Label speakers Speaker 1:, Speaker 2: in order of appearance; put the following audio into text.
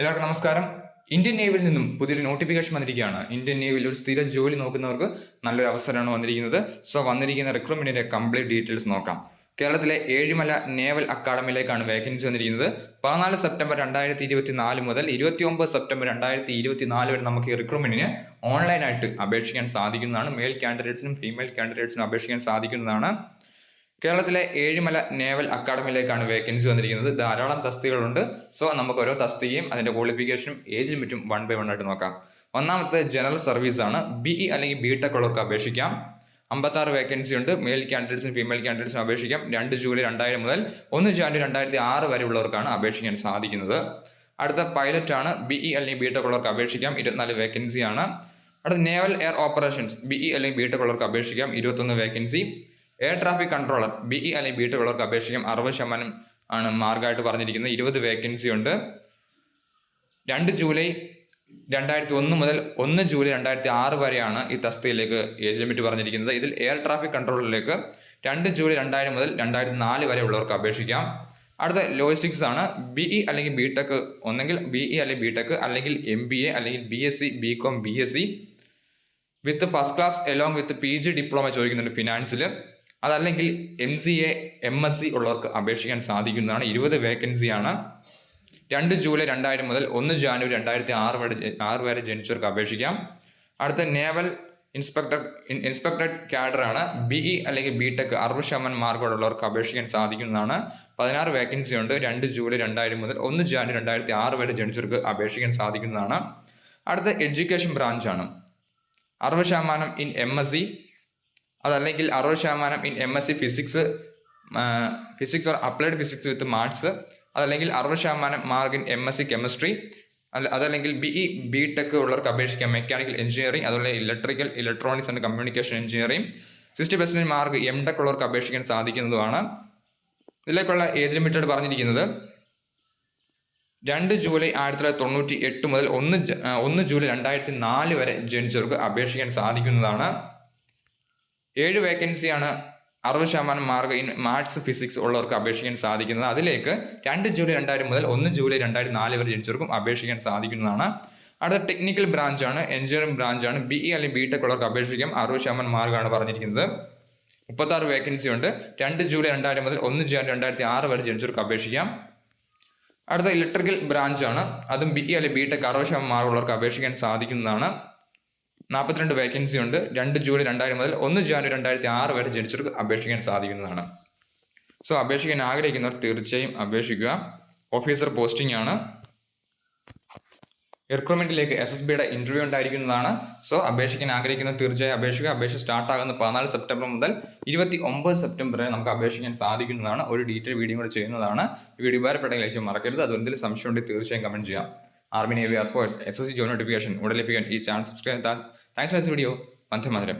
Speaker 1: എല്ലാവർക്കും നമസ്കാരം. ഇന്ത്യൻ നേവിയിൽ നിന്നും പുതിയൊരു നോട്ടിഫിക്കേഷൻ വന്നിരിക്കുകയാണ്. ഇന്ത്യൻ നേവിയിൽ ഒരു സ്ഥിര ജോലി നോക്കുന്നവർക്ക് നല്ലൊരു അവസരമാണ് വന്നിരിക്കുന്നത്. സോ വന്നിരിക്കുന്ന റിക്രൂട്ട്മെന്റിന്റെ കംപ്ലീറ്റ് ഡീറ്റെയിൽസ് നോക്കാം. കേരളത്തിലെ ഏഴിമല നേവൽ അക്കാഡമിയിലേക്കാണ് വേക്കൻസി വന്നിരിക്കുന്നത്. പതിനാല് സെപ്റ്റംബർ രണ്ടായിരത്തി ഇരുപത്തി നാല് മുതൽ ഇരുപത്തി ഒമ്പത് സെപ്റ്റംബർ രണ്ടായിരത്തി ഇരുപത്തി നാല് വരെ നമുക്ക് ഈ റിക്രൂട്ട്മെന്റിന് ഓൺലൈനായിട്ട് അപേക്ഷിക്കാൻ സാധിക്കുന്നതാണ്. മെയിൽ കാൻഡിഡേറ്റ്സിനും ഫീമെയിൽ കാൻഡിഡേറ്റ്സിനും അപേക്ഷിക്കാൻ സാധിക്കുന്നതാണ്. കേരളത്തിലെ ഏഴിമല നേവൽ അക്കാഡമിയിലേക്കാണ് വേക്കൻസി വന്നിരിക്കുന്നത്. ധാരാളം തസ്തികളുണ്ട് സോ നമുക്ക് ഓരോ തസ്തികയും അതിന്റെ ക്വാളിഫിക്കേഷനും ഏജ് ലിമിറ്റും വൺ ബൈ വൺ ആയിട്ട് നോക്കാം. ഒന്നാമത്തെ ജനറൽ സർവീസ് ആണ്. ബി ഇ അല്ലെങ്കിൽ ബി ടെക് ഉള്ളവർക്ക് അപേക്ഷിക്കാം. അമ്പത്താറ് വേക്കൻസി ഉണ്ട്. മെയിൽ കാൻഡിഡേറ്റ്സിനും ഫീമെയിൽ കാൻഡിഡേറ്റ്സിനും അപേക്ഷിക്കാം. രണ്ട് ജൂലൈ രണ്ടായിരം മുതൽ ഒന്ന് ജാനുവരി രണ്ടായിരത്തി ആറ് വരെ ഉള്ളവർക്കാണ് അപേക്ഷിക്കാൻ സാധിക്കുന്നത്. അടുത്ത പൈലറ്റ് ആണ്. ബി ഇ അല്ലെങ്കിൽ ബി ടെക് ഉള്ളവർക്ക് അപേക്ഷിക്കാം. ഇരുപത്തിനാല് വേക്കൻസി ആണ്. അടുത്ത naval air operations B E അല്ലെങ്കിൽ ബി ടെക് ഉള്ളവർക്ക് അപേക്ഷിക്കാം. ഇരുപത്തൊന്ന് vacancy air traffic controller B E അല്ലെങ്കിൽ ബി ടെക് ഉള്ളവർക്ക് അപേക്ഷിക്കാം. അറുപത് ശതമാനം ആണ് മാർഗമായിട്ട് പറഞ്ഞിരിക്കുന്നത്. ഇരുപത് വേക്കൻസി ഉണ്ട്. രണ്ട് ജൂലൈ രണ്ടായിരത്തി ഒന്ന് മുതൽ ഒന്ന് ജൂലൈ രണ്ടായിരത്തി ആറ് വരെയാണ് ഈ തസ്തിയിലേക്ക് ഏജ് ലിമിറ്റ് പറഞ്ഞിരിക്കുന്നത്. ഇതിൽ എയർ ട്രാഫിക് കൺട്രോളിലേക്ക് രണ്ട് ജൂലൈ രണ്ടായിരം മുതൽ രണ്ടായിരത്തി നാല് വരെ ഉള്ളവർക്ക് അപേക്ഷിക്കാം. അടുത്ത ലോജിസ്റ്റിക്സ് ആണ്. ബി ഇ അല്ലെങ്കിൽ ബി ടെക് ഒന്നെങ്കിൽ ബി ഇ അല്ലെങ്കിൽ ബി ടെക് അല്ലെങ്കിൽ എം ബി എ അല്ലെങ്കിൽ B S C B com B S C with first class along with P G diploma ചോദിക്കുന്നുണ്ട് ഫിനാൻസിൽ അതല്ലെങ്കിൽ M C A M S C ഉള്ളവർക്ക് അപേക്ഷിക്കാൻ സാധിക്കുന്നതാണ്. ഇരുപത് വേക്കൻസിയാണ് രണ്ട് ജൂലൈ രണ്ടായിരം മുതൽ ഒന്ന് ജാനുവരി രണ്ടായിരത്തി ആറ് വരെ ആറ് വരെ ജനിച്ചവർക്ക് അപേക്ഷിക്കാം. അടുത്ത നേവൽ ഇൻസ്പെക്ടർ ഇൻസ്പെക്ടർ കാഡർ ആണ്. ഇ അല്ലെങ്കിൽ ബി ടെക് അറുപത് ശതമാനം മാർക്കോടുള്ളവർക്ക് അപേക്ഷിക്കാൻ സാധിക്കുന്നതാണ്. പതിനാറ് വേക്കൻസി ഉണ്ട്. രണ്ട് ജൂലൈ രണ്ടായിരം മുതൽ ഒന്ന് ജാനുവരി രണ്ടായിരത്തി ആറ് വരെ ജനിച്ചവർക്ക് അപേക്ഷിക്കാൻ സാധിക്കുന്നതാണ്. അടുത്ത എഡ്യൂക്കേഷൻ ബ്രാഞ്ചാണ് അറുപത് ശതമാനം ഇൻ എം എസ് സി അതല്ലെങ്കിൽ അറുപത് ശതമാനം in M S C physics physics or applied physics with marks അതല്ലെങ്കിൽ അറുപത് ശതമാനം mark in M S C chemistry അല്ല അതല്ലെങ്കിൽ ബി ഇ ബി ടെക് ഉള്ളവർക്ക് അപേക്ഷിക്കാം മെക്കാനിക്കൽ എഞ്ചിനീയറിംഗ് അതുപോലെ electrical electronics and communication engineering sixty percent mark M tech ഉള്ളവർക്ക് അപേക്ഷിക്കാൻ സാധിക്കുന്നതുമാണ്. ഇതിലേക്കുള്ള ഏജ് ലിമിറ്റഡ് പറഞ്ഞിരിക്കുന്നത് രണ്ട് ജൂലൈ ആയിരത്തി തൊള്ളായിരത്തി തൊണ്ണൂറ്റി എട്ട് മുതൽ ഒന്ന് ഒന്ന് ജൂലൈ രണ്ടായിരത്തി നാല് വരെ ജനിച്ചവർക്ക് അപേക്ഷിക്കാൻ സാധിക്കുന്നതാണ്. ഏഴ് വേക്കൻസിയാണ് അറുപത് ശതമാനം മാർക്ക് ഇൻ മാത്സ് ഫിസിക്സ് ഉള്ളവർക്ക് അപേക്ഷിക്കാൻ സാധിക്കുന്നത്. അതിലേക്ക് രണ്ട് ജൂലൈ രണ്ടായിരം മുതൽ ഒന്ന് ജൂലൈ രണ്ടായിരത്തി നാല് വരെ ജനിച്ചവർക്കും അപേക്ഷിക്കാൻ സാധിക്കുന്നതാണ്. അടുത്ത ടെക്നിക്കൽ ബ്രാഞ്ചാണ് എഞ്ചിനീയറിംഗ് ബ്രാഞ്ചാണ് ബി ഇ അല്ലെങ്കിൽ ബി ടെക് ഉള്ളവർക്ക് അപേക്ഷിക്കാം. അറുപത് ശതമാനം മാർക്കാണ് പറഞ്ഞിരിക്കുന്നത്. മുപ്പത്താറ് വേക്കൻസി ഉണ്ട്. രണ്ട് ജൂലൈ രണ്ടായിരം മുതൽ ഒന്ന് ജാനുവരി രണ്ടായിരത്തി ആറ് വരെ ജനിച്ചവർക്ക് അപേക്ഷിക്കാം. അടുത്ത ഇലക്ട്രിക്കൽ ബ്രാഞ്ചാണ് അതും ബി ഇ അല്ലെങ്കിൽ ബി ടെക് അറുപത് ശതമാനം മാർക്കുള്ളവർക്ക് അപേക്ഷിക്കാൻ സാധിക്കുന്നതാണ്. നാൽപ്പത്തിരണ്ട് വേക്കൻസി ഉണ്ട്. രണ്ട് ജൂലൈ രണ്ടായിരം മുതൽ ഒന്ന് ജാനുവരി രണ്ടായിരത്തി ആറ് വരെ ജനിച്ചവർക്ക് അപേക്ഷിക്കാൻ സാധിക്കുന്നതാണ്. സോ അപേക്ഷിക്കാൻ ആഗ്രഹിക്കുന്നവർ തീർച്ചയായും അപേക്ഷിക്കുക. ഓഫീസർ പോസ്റ്റിംഗ് ആണ്. റിക്രൂട്ട്മെന്റിലേക്ക് എസ് എസ് ബിയുടെ ഇന്റർവ്യൂ ഉണ്ടായിരിക്കുന്നതാണ്. സോ അപേക്ഷിക്കാൻ ആഗ്രഹിക്കുന്ന തീർച്ചയായും അപേക്ഷിക്കുക. അപേക്ഷ സ്റ്റാർട്ട് ആകുന്ന പതിനാല് സെപ്റ്റംബർ മുതൽ ഇരുപത്തി ഒമ്പത് സെപ്റ്റംബർ വരെ നമുക്ക് അപേക്ഷിക്കാൻ സാധിക്കുന്നതാണ്. ഒരു ഡീറ്റെയിൽ വീഡിയോ കൂടെ ചെയ്യുന്നതാണ്. വീഡിയോ ഉപകാരപ്പെട്ടെങ്കിൽ ലക്ഷ്യം മറക്കരുത്. അതുകൊണ്ട് എന്തെങ്കിലും സംശയം ഉണ്ടെങ്കിൽ തീർച്ചയായും കമന്റ് ചെയ്യാം. Army navy air force S S C join notification ഉടൻ ലഭിക്കാൻ ഈ channel subscribe thanks for this video Vande Madhuram